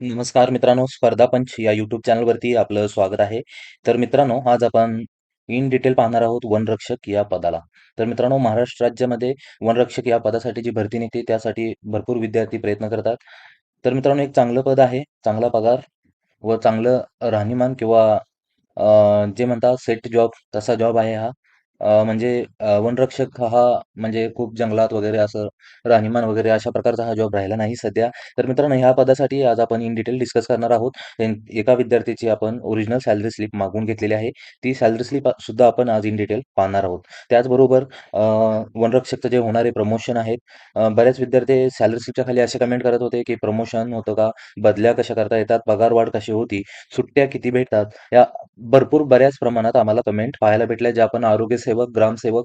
नमस्कार मित्रांनो, स्पर्धा पंच या यूट्यूब चॅनलवरती आपलं स्वागत आहे. तर मित्रांनो, आज आपण इन डिटेल पाहणार आहोत वनरक्षक या पदाला. तर मित्रांनो, महाराष्ट्र राज्यामध्ये वनरक्षक या पदासाठी जी भरती निघते, त्यासाठी भरपूर विद्यार्थी प्रयत्न करतात. तर मित्रांनो, एक चांगलं पद आहे, चांगला पगार व चांगलं राहणीमान किंवा जे म्हणतात सेट जॉब तसा जॉब आहे हा. अ, म्हणजे अ, वनरक्षक हा म्हणजे खूप जंगलात वगैरे असं राहणीमान वगैरे अशा प्रकारचा हा जॉब राहिला नाही सध्या. तर मित्रांनो ह्या पदासाठी आज आपण इन डिटेल डिस्कस करणार आहोत. एका विद्यार्थ्याची आपण ओरिजिनल सॅलरी स्लिप मागवून घेतलेली आहे. ती सॅलरी स्लिप सुद्धा आपण आज इन डिटेल पाहणार आहोत. त्याचबरोबर अ, वनरक्षकचं जे होणारे प्रमोशन आहेत, अ, बऱ्याच विद्यार्थी सॅलरी स्लिपच्या खाली असे कमेंट करत होते, की प्रमोशन होतं का? बदल्या कशा करता येतात? पगारवाढ कशी होती? सुट्ट्या किती भेटतात? या भरपूर बऱ्याच प्रमाणात आम्हाला कमेंट पाहायला भेटल्या, जे आपण आरोग्य नगरसेवक ग्रामसेवक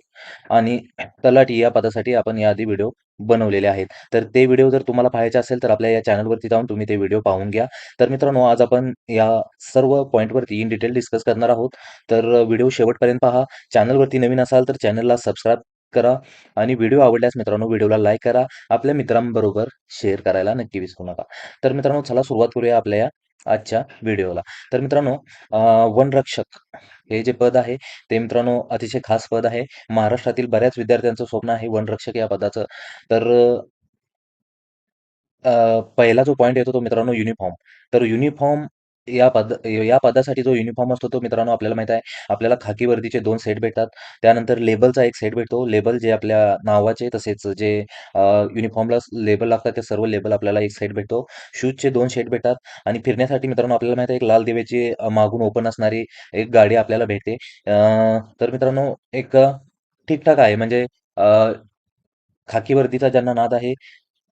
आणि तलाठी या पदासाठी आपण याआधी व्हिडिओ बनवलेले आहेत. तर ते व्हिडिओ जर तुम्हाला पाहायचे असेल, तर आपल्या या चॅनलवरती जाऊन तुम्ही ते व्हिडिओ पाहून घ्या. तर मित्रांनो, आज आपण या सर्व पॉईंटवरती इन डिटेल डिस्कस करणार आहोत. तर व्हिडिओ शेवटपर्यंत पहा. चॅनलवरती नवीन असाल, तर चॅनलला सबस्क्राईब करा आणि व्हिडिओ आवडल्यास मित्रांनो, व्हिडिओला लाईक करा. आपल्या मित्रांबरोबर शेअर करायला नक्की विसरू नका. तर मित्रांनो, चला सुरुवात करूया आपल्या या आजच्या व्हिडिओला. तर मित्रांनो, वनरक्षक हे जे पद आहे, ते मित्रांनो अतिशय खास पद आहे. महाराष्ट्रातील बऱ्याच विद्यार्थ्यांचं स्वप्न आहे वनरक्षक या पदाचं. तर पहिला जो पॉईंट येतो तो मित्रांनो युनिफॉर्म. तर युनिफॉर्म या पद या पदासाठी जो युनिफॉर्म असतो तो मित्रांनो आपल्याला माहीत आहे, आपल्याला खाकी वर्दीचे दोन सेट भेटतात. त्यानंतर लेबलचा एक सेट भेटतो. लेबल जे आपल्या नावाचे तसेच जे युनिफॉर्मला लेबल लागतात ते सर्व लेबल आपल्याला एक सेट भेटतो. शूजचे दोन सेट भेटतात आणि फिरण्यासाठी मित्रांनो आपल्याला माहीत आहे एक लाल दिव्याची मागून ओपन असणारी एक गाडी आपल्याला भेटते. अ, तर मित्रांनो एक ठीकठाक आहे म्हणजे खाकी वर्दीचा ज्यांना नाद आहे,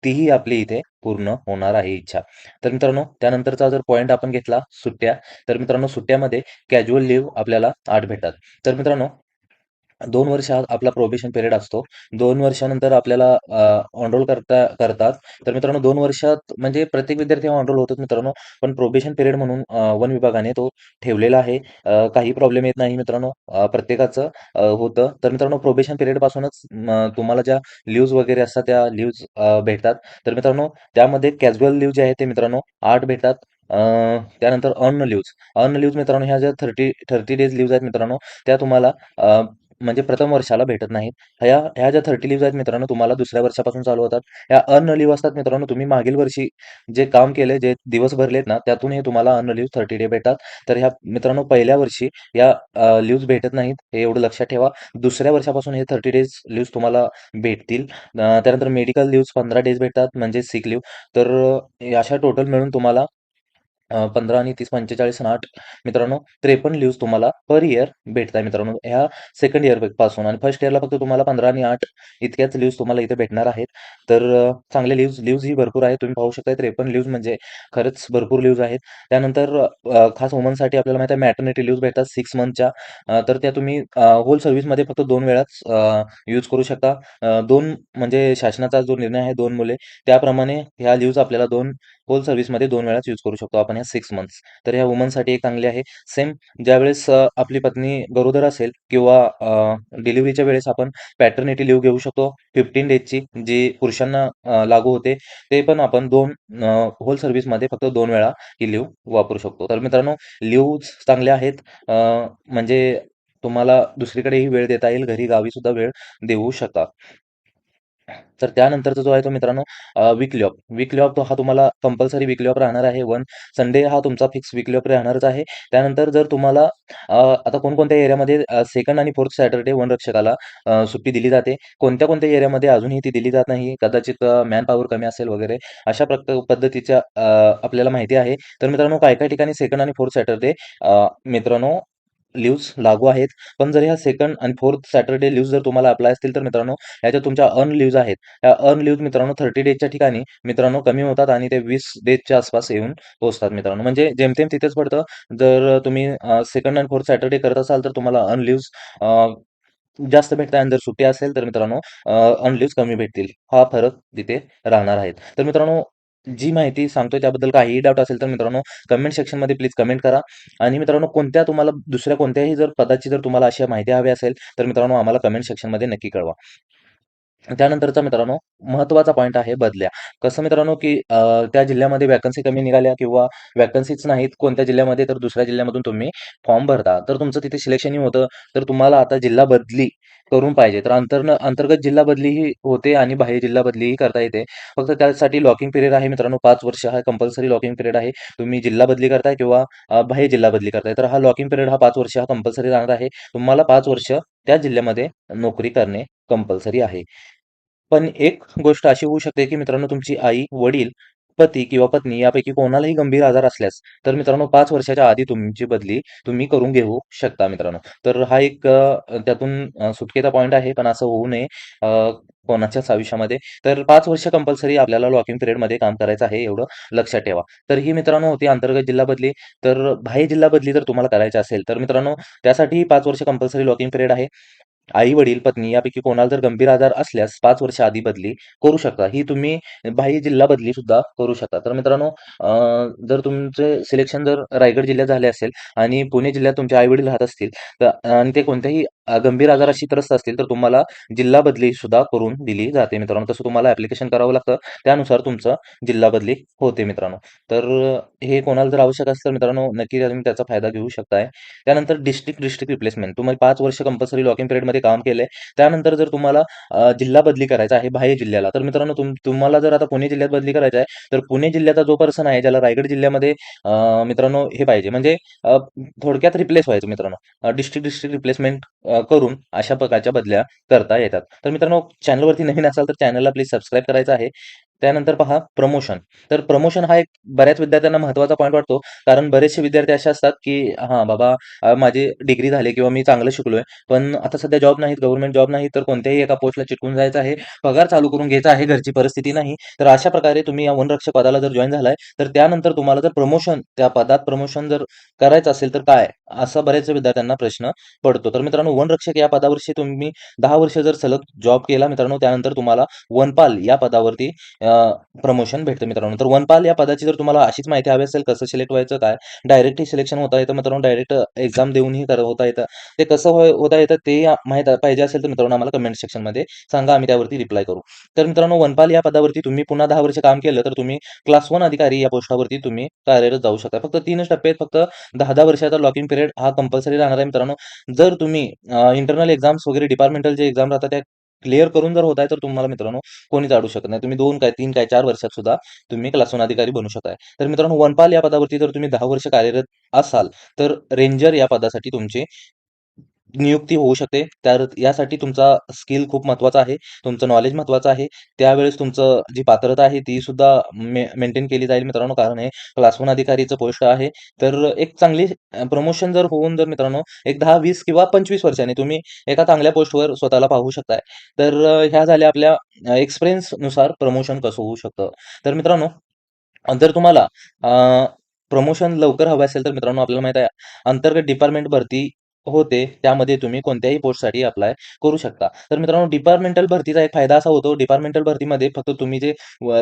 तीही आपली इथे पूर्ण होणार आहे इच्छा. तर मित्रांनो त्यानंतरचा जर पॉईंट आपण घेतला सुट्ट्या, तर मित्रांनो सुट्ट्यामध्ये कॅज्युअल लीव्ह आपल्याला आठ भेटतात. तर मित्रांनो दोन वर्ष आपला प्रोबेशन पिरियड असतो. दोन वर्षानंतर आपल्याला ऑनरोल करता करतात. तर मित्रांनो दोन वर्षात म्हणजे प्रत्येक विद्यार्थी ऑनरोल होतात मित्रांनो. पण प्रोबेशन पिरियड म्हणून वन विभागाने तो ठेवलेला आहे. काही प्रॉब्लेम येत नाही मित्रांनो. प्रत्येकाचं होतं. तर मित्रांनो प्रोबेशन पिरियडपासूनच पासूनच तुम्हाला ज्या लिव्ज वगैरे असतात त्या लिव्ज भेटतात. तर मित्रांनो त्यामध्ये कॅज्युअल लीव्ह जे आहे ते मित्रांनो आठ भेटतात. त्यानंतर अन लिव्ज अन लिव्ज मित्रांनो ह्या ज्या 30 30 डेज लिव्ज आहेत मित्रांनो, त्या तुम्हाला म्हणजे प्रथम वर्षाला भेटत नाहीत. ह्या ह्या ज्या थर्टी लिव्ह आहेत मित्रांनो तुम्हाला दुसऱ्या वर्षापासून चालू होतात. ह्या अर्न लिव्ह असतात मित्रांनो तुम्ही मागील वर्षी जे काम केले, जे दिवस भरलेत ना, त्यातून हे तुम्हाला अर्न लीव्ह 30 डे भेटतात. तर ह्या मित्रांनो पहिल्या वर्षी या लिव्ह भेटत नाहीत. हे एवढं लक्षात ठेवा. दुसऱ्या वर्षापासून हे 30 डेज लिव्ह तुम्हाला भेटतील. त्यानंतर मेडिकल लिव्ह पंधरा डेज भेटतात म्हणजे सिक लीव्ह. तर अशा टोटल मिळून तुम्हाला पंधरा आणि 30, 45 आणि आठ मित्रांनो त्रेपन्न लिव्ह तुम्हाला पर इयर भेटताय मित्रांनो. ह्या सेकंड इयरपासून आणि फर्स्ट इयरला फक्त तुम्हाला 15 आणि आठ इतक्याच लिव्ह तुम्हाला इथे भेटणार आहेत. तर चांगले लिव्ह लिव्ह ही भरपूर आहेत. तुम्ही पाहू शकता त्रेपन्न लिव्ह म्हणजे खरंच भरपूर लिव्ह आहेत. त्यानंतर खास वुमनसाठी आपल्याला माहिती आहे मॅटर्निटी लिव्ह भेटतात सिक्स मंथच्या. तर त्या तुम्ही होल सर्व्हिसमध्ये फक्त दोन वेळाच यूज करू शकता. दोन म्हणजे शासनाचा जो निर्णय आहे दोन मुले, त्याप्रमाणे ह्या लिव्ह आपल्याला दोन होल सर्व्हिसमध्ये दोन वेळाच यूज करू शकतो आपण सिक्स 6 मंथ्स. तर ह्या वुमनसाठी एक चांगली आहे. सेम ज्यावेळेस आपली पत्नी गरोदर असेल किंवा डिलिव्हरीच्या वेळेस आपण पॅटर्निटी लिव्ह घेऊ शकतो 15 डेजची, जी पुरुषांना लागू होते. ते पण आपण दोन होल सर्व्हिसमध्ये फक्त दोन वेळा ही लिव्ह वापरू शकतो. तर मित्रांनो लिव्ह चांगल्या आहेत. म्हणजे तुम्हाला दुसरीकडेही वेळ देता येईल, घरी गावी सुद्धा वेळ देऊ शकता. तर त्यानंतरचा जो आहे तो मित्रांनो वीकली ऑफ. वीकली ऑफ हा तुम्हाला कंपल्सरी वीकली ऑफ राहणार आहे. वन संडे हा तुमचा फिक्स वीकली ऑफ राहणारच आहे. त्यानंतर जर तुम्हाला आता कोणकोणत्या एरियामध्ये सेकंड आणि फोर्थ सॅटर्डे वनरक्षकाला रक्षकाला सुट्टी दिली जाते. कोणत्या-कोणत्या एरियामध्ये अजूनही ती दिली जात नाही. कदाचित मॅन पॉवर कमी असेल वगैरे अशा प्रक पद्धतीच्या आपल्याला माहिती आहे. तर मित्रांनो काही-काही ठिकाणी सेकंड आणि फोर्थ सॅटर्डे मित्रांनो लीव्हज लागू आहेत. पण जर ह्या सेकंड आणि फोर्थ सॅटर्डे लिव्ह जर तुम्हाला अप्लाय असतील तर मित्रांनो ह्याच्यात तुमच्या अर्न लिव्ज आहेत. या अर्न लीव्हज मित्रांनो 30 डेजच्या ठिकाणी मित्रांनो कमी होतात आणि ते वीस डेजच्या आसपास येऊन पोहोचतात मित्रांनो. म्हणजे जेमतेम तिथेच पडतं. जर तुम्ही सेकंड अँड फोर्थ सॅटर्डे करत असाल तर तुम्हाला अर्न लिव्ज जास्त भेटतात आणि जर सुट्टी असेल तर मित्रांनो अ, अर्न कमी भेटतील. हा फरक तिथे राहणार आहेत. तर मित्रांनो जी माहिती सांगतोय त्याबद्दल काहीही डाऊट असेल तर मित्रांनो कमेंट सेक्शनमध्ये प्लीज कमेंट करा. आणि मित्रांनो कोणत्या तुम्हाला दुसऱ्या कोणत्याही जर पदाची जर तुम्हाला अशी माहिती हवी असेल तर मित्रांनो आम्हाला कमेंट सेक्शनमध्ये नक्की कळवा. त्यानंतरचा मित्रांनो महत्त्वाचा पॉईंट आहे बदल्या. कसं मित्रांनो, की त्या जिल्ह्यामध्ये वॅकन्सी कमी निघाल्या किंवा वॅकन्सीच नाहीत कोणत्या जिल्ह्यामध्ये तर दुसऱ्या जिल्ह्यामधून तुम्ही फॉर्म भरता. तर तुमचं तिथे सिलेक्शनही होतं. तर तुम्हाला आता जिल्हा बदली करून पाहिजे. तर अंतर्न अंतर्गत जिल्हा बदलीही होते आणि बाह्य जिल्हा बदलीही करता येते. फक्त त्यासाठी लॉकिंग पिरियड आहे मित्रांनो पाच वर्ष हा कंपल्सरी लॉकिंग पिरियड आहे. तुम्ही जिल्हा बदली करताय किंवा बाह्य जिल्हा बदली करताय. तर हा लॉकिंग पिरियड हा पाच वर्ष हा कंपल्सरी राहणार आहे. तुम्हाला पाच वर्ष त्या जिल्ह्यामध्ये नोकरी करणे कंपल्सरी आहे. पण एक गोष्ट अशी होऊ शकते, की मित्रांनो तुमची आई, वडील, पती किंवा पत्नी यापैकी कोणालाही गंभीर आजार असल्यास, तर मित्रांनो पाच वर्षाच्या आधी तुमची बदली तुम्ही करून घेऊ शकता मित्रांनो. तर हा एक त्यातून सुटकेचा पॉईंट आहे, पण असं होऊ नये कोणाच्याच आयुष्यामध्ये. तर पाच वर्ष कंपल्सरी आपल्याला लॉकिंग पिरियडमध्ये काम करायचं आहे, एवढं लक्षात ठेवा. तर ही मित्रांनो होती अंतर्गत जिल्हा बदली. तर बाह्य जिल्हा बदली जर तुम्हाला करायची असेल, तर मित्रांनो त्यासाठी पाच वर्ष कंपल्सरी लॉकिंग पिरियड आहे. आई-वडील, पत्नी यापैकी कोणाला जर गंभीर आजार असल्यास पाच वर्ष आधी बदली करू शकता. ही तुम्ही बाह्य जिल्हा बदली सुद्धा करू शकता. तर मित्रांनो जर तुमचे सिलेक्शन जर रायगड जिल्ह्यात झाले असेल आणि पुणे जिल्ह्यात तुमचे आई-वडील राहत असतील तर आणि ते कोणत्याही गंभीर आजाराशी त्रस्त असतील, तर तुम्हाला जिल्हा बदली सुद्धा करून दिली जाते मित्रांनो. तसं तुम्हाला ऍप्लिकेशन करावं लागतं. त्यानुसार तुमचं जिल्हा बदली होते मित्रांनो. तर हे कोणाला जर आवश्यक असेल तर मित्रांनो नक्की तुम्ही त्याचा फायदा घेऊ शकताय. त्यानंतर डिस्ट्रिक्ट डिस्ट्रिक्ट रिप्लेसमेंट तुम्ही पाच वर्ष कंपल्सरी लॉकिंग मध्ये काम केलंय. त्यानंतर जर तुम्हाला जिल्हा बदली करायचा आहे बाह्य जिल्ह्याला, तर मित्रांनो तुम तुम्हाला जर आता पुणे जिल्ह्यात बदली करायची आहे, तर पुणे जिल्ह्याचा जो पर्सन आहे ज्याला रायगड जिल्ह्यामध्ये मित्रांनो हे पाहिजे म्हणजे थोडक्यात रिप्लेस व्हायचं मित्रांनो. डिस्ट्रिक्ट डिस्ट्रिक्ट रिप्लेसमेंट करून अशा प्रकारच्या बदल्या करता येतात. तर मित्रांनो चॅनलवरती नवीन असाल तर चॅनलला प्लीज सबस्क्राईब करायचं आहे. त्यानंतर पहा प्रमोशन. तर प्रमोशन हा एक बऱ्याच विद्यार्थ्यांना महत्त्वाचा पॉईंट वाटतो. कारण बरेचसे विद्यार्थी असे असतात, की हां, बाबा माझी डिग्री झाली किंवा मी चांगलं शिकलोय, पण आता सध्या जॉब नाहीत, गव्हर्नमेंट जॉब नाही, तर कोणत्याही एका पोस्टला चिटकून जायचं आहे, पगार चालू करून घ्यायचा आहे, घरची परिस्थिती नाही. तर अशा प्रकारे तुम्ही या वनरक्षक पदाला जर जॉईन झालाय, तर त्यानंतर तुम्हाला जर प्रमोशन त्या पदात प्रमोशन जर करायचं असेल तर काय? असा बऱ्याच विद्यार्थ्यांना प्रश्न पडतो. तर मित्रांनो वनरक्षक या पदावरशी तुम्ही दहा वर्ष जर सलग जॉब केला मित्रांनो, त्यानंतर तुम्हाला वनपाल या पदावरती प्रमोशन भेटतं मित्रांनो. तर वनपाल या पदाची जर तुम्हाला अशीच माहिती हवी असेल, कसं सिलेक्ट व्हायचं काय? डायरेक्टही सिलेक्शन होता येतं मित्रांनो, डायरेक्ट एक्झाम देऊनही कर होता येतं. ते कसं हो-, होता येतं ते माहीत पाहिजे असेल तर मित्रांनो आम्हाला कमेंट सेक्शनमध्ये सांगा, आम्ही त्यावरती रिप्लाय करू. तर मित्रांनो वनपाल या पदावरती तुम्ही पुन्हा दहा वर्ष काम केलं, तर तुम्ही क्लास वन अधिकारी या पोस्टावरती तुम्ही कार्यरत जाऊ शकता. फक्त तीनच टप्पे आहेत. फक्त दहा दहा वर्षाचा लॉकिंग पिरियड हा कंपल्सरी राहणार आहे मित्रांनो. जर तुम्ही इंटरनल एक्झाम्स वगैरे डिपार्टमेंटल जे एक्झाम राहतात त्या क्लिअर करून जर होत आहे तर तुम्हाला मित्रांनो कोणीच अडवू शकत नाही. तुम्ही दोन काय तीन काय चार वर्षात सुद्धा तुम्ही क्लासून अधिकारी बनू शकताय. तर मित्रांनो वनपाल या पदावरती जर तुम्ही दहा वर्ष कार्यरत असाल, तर रेंजर या पदासाठी तुमचे नियुक्ती होऊ शकते. तर यासाठी तुमचा स्किल खूप महत्त्वाचा आहे. तुमचं नॉलेज महत्त्वाचं आहे. त्यावेळेस तुमचं जी पात्रता आहे ती सुद्धा मे मेंटेन केली जाईल मित्रांनो. कारण हे क्लास वन अधिकारीचं पोस्ट आहे. तर एक चांगली प्रमोशन जर होऊन जर मित्रांनो एक दहा वीस किंवा 25 वर्षांनी तुम्ही एका चांगल्या पोस्टवर स्वतःला पाहू शकताय. तर ह्या झाल्या आपल्या एक्सपिरियन्सनुसार प्रमोशन कसं होऊ शकतं. तर मित्रांनो जर तुम्हाला प्रमोशन लवकर हवं असेल तर मित्रांनो आपल्याला माहीत आहे अंतर्गत डिपार्टमेंट भरती होते. त्यामध्ये तुम्ही कोणत्याही पोस्टसाठी अप्लाय करू शकता. तर मित्रांनो डिपार्टमेंटल भरतीचा एक फायदा असा होतो, डिपार्टमेंटल भरतीमध्ये फक्त तुम्ही जे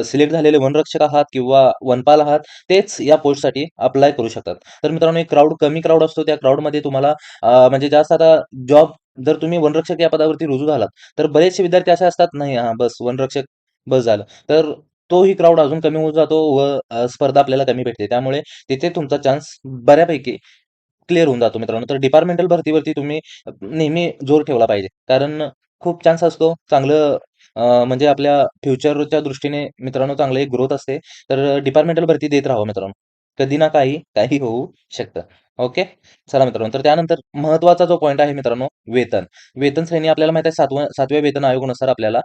सिलेक्ट झालेले वनरक्षक आहात किंवा वनपाल आहात, तेच या पोस्टसाठी अप्लाय करू शकतात. तर मित्रांनो एक क्राऊड कमी क्राऊड असतो. त्या क्राऊडमध्ये तुम्हाला म्हणजे जास्त आता जॉब जर तुम्ही वनरक्षक या पदावरती रुजू झालात, तर बरेचसे विद्यार्थी असे असतात, नाही हां, बस वनरक्षक बस झालं. तर तोही क्राऊड अजून कमी होत जातो व स्पर्धा आपल्याला कमी भेटते. त्यामुळे तिथे तुमचा चान्स बऱ्यापैकी क्लिअर होऊन जातो मित्रांनो. तर डिपार्टमेंटल भरतीवरती तुम्ही नेहमी जोर ठेवला पाहिजे. कारण खूप चान्स असतो. चांगलं म्हणजे आपल्या फ्युचरच्या दृष्टीने मित्रांनो चांगलं एक ग्रोथ असते. तर डिपार्टमेंटल भरती देत राहावं मित्रांनो. कधी ना काही, काही होऊ शकतं. ओके. चला मित्रांनो, तर त्यानंतर महत्त्वाचा जो पॉइंट आहे मित्रांनो, वेतन. वेतन श्रेणी आपल्याला माहिती आहे 7व्या 7व्या वेतन आयोगानुसार आपल्याला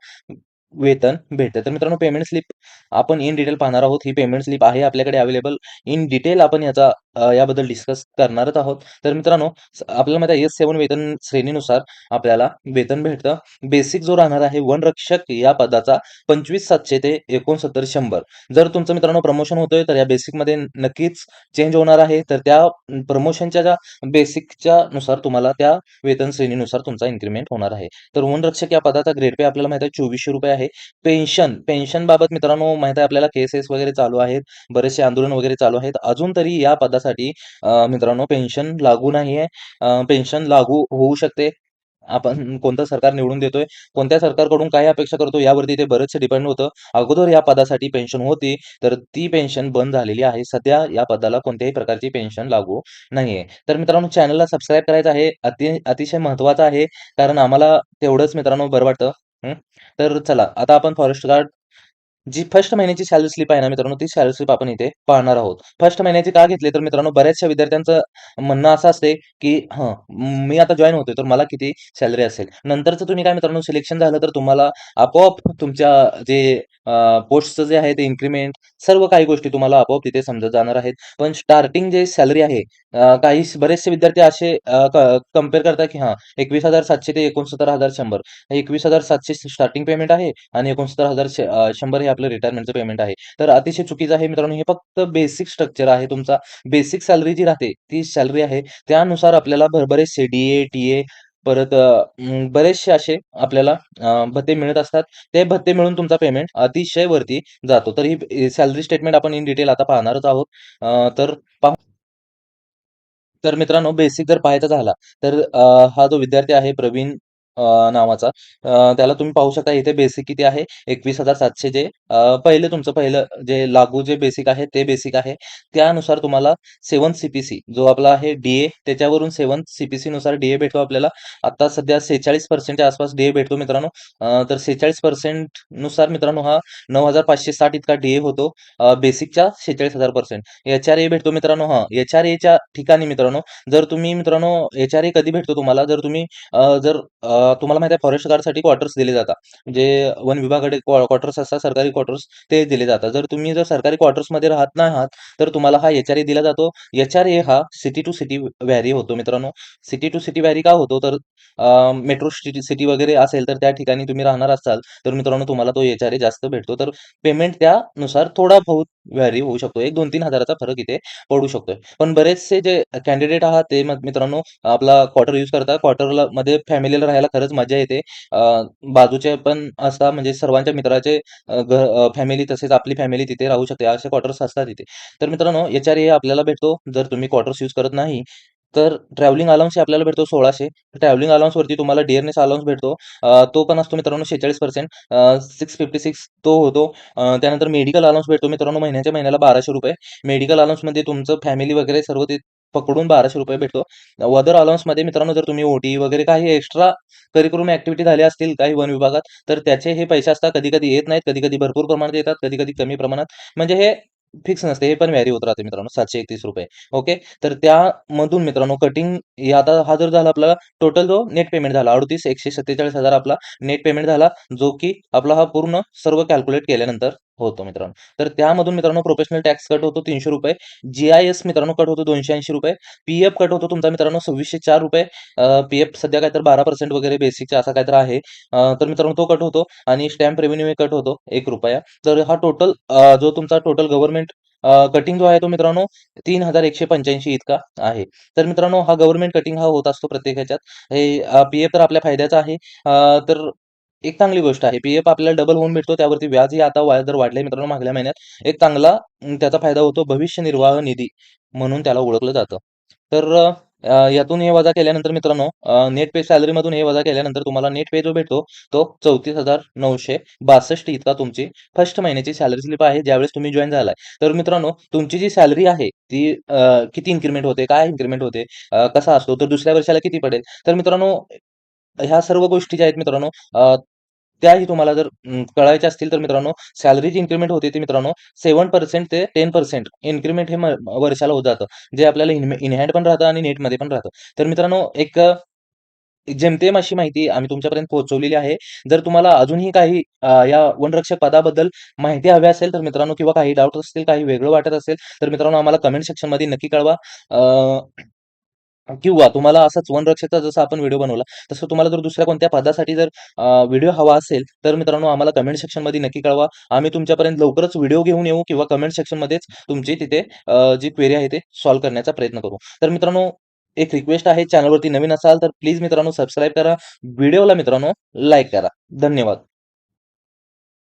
वेतन भेटते. तर मित्रांनो पेमेंट स्लिप आपण इन डिटेल पाहणार आहोत. ही पेमेंट स्लिप आहे आपल्याकडे अवेलेबल. इन डिटेल आपण याचा याबद्दल डिस्कस करणारच आहोत. तर मित्रांनो आपल्याला माहिती आहे एस सेवन वेतन श्रेणीनुसार आपल्याला वेतन भेटतं. बेसिक जो राहणार आहे वनरक्षक या पदाचा 25,700 ते 69,100 जर तुमचं मित्रांनो प्रमोशन होतोय, तर या बेसिकमध्ये नक्कीच चेंज होणार आहे. तर त्या प्रमोशनच्या ज्या बेसिकच्या नुसार तुम्हाला त्या वेतन श्रेणीनुसार तुमचा इन्क्रीमेंट होणार आहे. तर वनरक्षक या पदाचा ग्रेड पे आपल्याला माहिती आहे ₹2400 आहे. पेन्शन, पेन्शनबाबत मित्रांनो माहीत आहे आपल्याला केसेस वगैरे चालू आहेत. बरेचसे आंदोलन वगैरे चालू आहेत. अजून तरी या पदासाठी मित्रांनो पेन्शन लागू नाहीये. अ, पेन्शन लागू होऊ शकते. आपण कोणतं सरकार निवडून देतोय कोणत्या सरकारकडून काय अपेक्षा करतो यावरती ते बरेचसे डिपेंड होतं अगोदर या पदासाठी पेन्शन होती तर ती पेन्शन बंद झालेली आहे सध्या या पदाला कोणत्याही प्रकारची पेन्शन लागू नाहीये तर मित्रांनो चॅनलला सबस्क्राईब करायचं आहे अति अतिशय महत्त्वाचं आहे कारण आम्हाला तेवढंच मित्रांनो बरं वाटतं. तर चला आता आपण फॉरेस्ट गार्ड जी फर्स्ट महिन्याची सॅलरी स्लिप आहे ना मित्रांनो ती सॅलरी स्लिप आपण इथे पाहणार आहोत. फर्स्ट महिन्याची का घेतली? तर मित्रांनो बऱ्याचशा विद्यार्थ्यांचं म्हणणं असं असते की हं मी आता जॉईन होतोय तर मला किती सॅलरी असेल? नंतरचं तुम्ही काय मित्रांनो सिलेक्शन झालं तर तुम्हाला आपोआप तुमच्या जे पोस्टचं जे आहे ते इन्क्रीमेंट सर्व काही गोष्टी तुम्हाला आपोआप तिथे समजत जाणार आहेत. पण स्टार्टिंग जे सॅलरी आहे काही बरेचसे विद्यार्थी असे कंपेअर करतात की हां एकवीस हजार सातशे ते एकोणसत्तर हजार शंभर. एकवीस हजार सातशे स्टार्टिंग पेमेंट आहे आणि एकोणसत्तर हजार शंभर हे आपलं रिटायरमेंटचं पेमेंट आहे. तर अतिशय चुकीचं आहे मित्रांनो हे फक्त बेसिक स्ट्रक्चर आहे तुमचा. बेसिक सॅलरी जी राहते ती सॅलरी आहे. त्यानुसार आपल्याला भरभरे बरेचसे डी ए टी ए परत बरेचसे असे आपल्याला भत्ते मिळत असतात. ते भत्ते मिळून तुमचा पेमेंट अतिशय वरती जातो. तर ही सॅलरी स्टेटमेंट आपण इन डिटेल आता पाहणारच आहोत. तर पाहू तर मित्रांनो बेसिक जर पाहायचा झाला तर हा जो विद्यार्थी आहे प्रवीण नावाचा त्याला तुम्ही पाहू शकता इथे बेसिक किती आहे 21,700 जे पहिले तुमचं पहिलं जे लागू जे बेसिक आहे ते बेसिक आहे. त्यानुसार तुम्हाला सेवन सीपीसी जो आपला आहे डीए त्याच्यावरून सेवन सीपीसी नुसार डीए भेटतो आपल्याला. आता सध्या सेहेचाळीस पर्सेंटच्या आसपास डीए भेटतो मित्रांनो. तर 46% नुसार मित्रांनो हा 9,560 इतका डीए होतो. बेसिकच्या सेहेचाळीस हजार पर्सेंट एच-आर-ए भेटतो मित्रांनो हा एच-आर-एच्या ठिकाणी मित्रांनो, जर तुम्ही मित्रांनो एच-आर-ए कधी भेटतो तुम्हाला जर तुम्ही जर तुम्हाला माहिती आहे फॉरेस्ट गार्डसाठी क्वार्टर्स दिले जातात. जे वन विभागाकडे क्वा क्वार्टर्स असतात, सरकारी क्वार्टर्स ते दिले जातात. जर तुम्ही जर सरकारी क्वार्टर्समध्ये राहत नाही आहात, तर तुम्हाला हा एच-आर-ए दिला जातो. एच-आर-ए हा सिटी टू सिटी व्हॅरी होतो मित्रांनो. सिटी टू सिटी व्हॅरी का होतो? तर मेट्रो सिटी सिटी वगैरे असेल, तर त्या ठिकाणी तुम्ही राहणार असाल, तर मित्रांनो तुम्हाला तो एच-आर-ए जास्त भेटतो. तर पेमेंट त्यानुसार थोडा बहुत व्हॅरी होऊ शकतो. एक 2-3 हजाराचा फरक इथे पडू शकतोय. पण बरेचसे जे कॅन्डिडेट आहात ते मित्रांनो आपला क्वार्टर यूज करतात. क्वार्टरला मध्ये फॅमिलीला राहायला खरंच मजा येते. बाजूचे पण असा म्हणजे सर्वांच्या मित्राचे फॅमिली तसेच आपली फॅमिली तिथे राहू शकते. असे क्वार्टर्स असतात तिथे. तर मित्रांनो एच-आर-ए आपल्याला भेटतो. जर तुम्ही क्वार्टर्स यूज करत नाही, तर ट्रॅव्हलिंग अलाउन्स आपल्याला भेटतो सोळाशे ट्रॅव्हलिंग अलाउन्सवरती तुम्हाला डिअरनेस अलाउन्स भेटतो. तो पण असतो मित्रांनो सेहेचाळीस पर्सेंट सिक्स फिफ्टी सिक्स तो होतो. त्यानंतर मेडिकल अलाउन्स भेटतो मित्रांनो महिन्याच्या महिन्याला ₹1200. मेडिकल अलाउन्समध्ये तुमचं फॅमिली वगैरे सर्व ते पकडून ₹1200 भेटतो. वदर अलाउन्समध्ये मित्रांनो जर तुम्ही ओ वगैरे काही एक्स्ट्रा करिक्युलम ऍक्टिव्हिटी झाल्या असतील काही वन विभागात, तर त्याचे हे पैसे असतात. कधी-कधी येत नाहीत, कधी-कधी भरपूर प्रमाणात येतात, कधी-कधी कमी प्रमाणात. म्हणजे हे फिक्स नसते. हे पण व्हॅरी होत राहते मित्रांनो ₹731 ओके. तर त्यामधून मित्रांनो कटिंग आता हा जर झाला आपला टोटल जो नेट पेमेंट झाला 38,147,000 आपला नेट पेमेंट झाला, जो की आपला हा पूर्ण सर्व कॅल्क्युलेट केल्यानंतर होतो मित्रांनो. तर त्यामधून मित्रांनो प्रोफेशनल टॅक्स कट होतो ₹300, जी-आय-एस मित्रांनो कट होतो ₹280, पी-एफ कट होतो तुमचा मित्रांनो ₹2604 अ, पी-एफ सध्या काय तर बारा पर्सेंट वगैरे बेसिकचा असा काहीतरी आहे. तर मित्रांनो तो कट होतो आणि स्टॅम्प रेव्हेन्यू कट होतो एक रुपया तर हा टोटल जो तुमचा टोटल गव्हर्नमेंट कटिंग जो आहे तो मित्रांनो 3185 इतका आहे. तर मित्रांनो हा गव्हर्नमेंट कटिंग हा होत असतो प्रत्येक ह्याच्यात. हे पी-एफ तर आपल्या फायद्याचा आहे. तर एक चांगली गोष्ट आहे. पी-एफ आपल्याला डबल होऊन भेटतो. त्यावरती व्याजही आता वाया जर वाढले मित्रांनो मागल्या महिन्यात. एक चांगला त्याचा फायदा होतो. भविष्य निर्वाह निधी म्हणून त्याला ओळखलं जातं. तर यातून हे वजा केल्यानंतर मित्रांनो नेट पे सॅलरीमधून हे वजा केल्यानंतर तुम्हाला नेट पे जो भेटतो तो 34,962 इतका तुमची फर्स्ट महिन्याची सॅलरी स्लिप आहे ज्यावेळेस तुम्ही जॉईन झालाय. तर मित्रांनो तुमची जी सॅलरी आहे ती किती इन्क्रीमेंट होते, काय इन्क्रिमेंट होते, कसा असतो, तर दुसऱ्या वर्षाला किती पडेल? तर मित्रांनो ह्या सर्व गोष्टी ज्या आहेत मित्रांनो त्याही तुम्हाला जर कळायच्या असतील तर मित्रांनो सॅलरीची इन्क्रीमेंट होते ती मित्रांनो सेवन पर्सेंट ते टेन पर्सेंट इन्क्रीमेंट हे वर्षाला होत जातं. जे आपल्याला इनहँड पण राहतं आणि नेटमध्ये पण राहतं. तर मित्रांनो एक जेमतेम अशी माहिती आम्ही तुमच्यापर्यंत पोहोचवलेली आहे. जर तुम्हाला अजूनही काही या वनरक्षक पदाबद्दल माहिती हवी असेल तर मित्रांनो किंवा काही डाउट असतील, काही वेगळं वाटत असेल तर मित्रांनो आम्हाला कमेंट सेक्शनमध्ये नक्की कळवा. किंवा तुम्हाला असाच वनरक्षकचा जसा आपण व्हिडिओ बनवला, तसं तुम्हाला जर दुसऱ्या कोणत्या पदासाठी जर व्हिडिओ हवा असेल, तर मित्रांनो आम्हाला कमेंट सेक्शनमध्ये नक्की कळवा. आम्ही तुमच्यापर्यंत लवकरच व्हिडिओ घेऊन येऊ किंवा कमेंट सेक्शनमध्येच तुमची तिथे जी क्वेरी आहे ते सॉल्व्ह करण्याचा प्रयत्न करू. तर मित्रांनो एक रिक्वेस्ट आहे चॅनलवरती नवीन असाल तर प्लीज मित्रांनो सबस्क्राईब करा. व्हिडिओला मित्रांनो लाईक करा. धन्यवाद.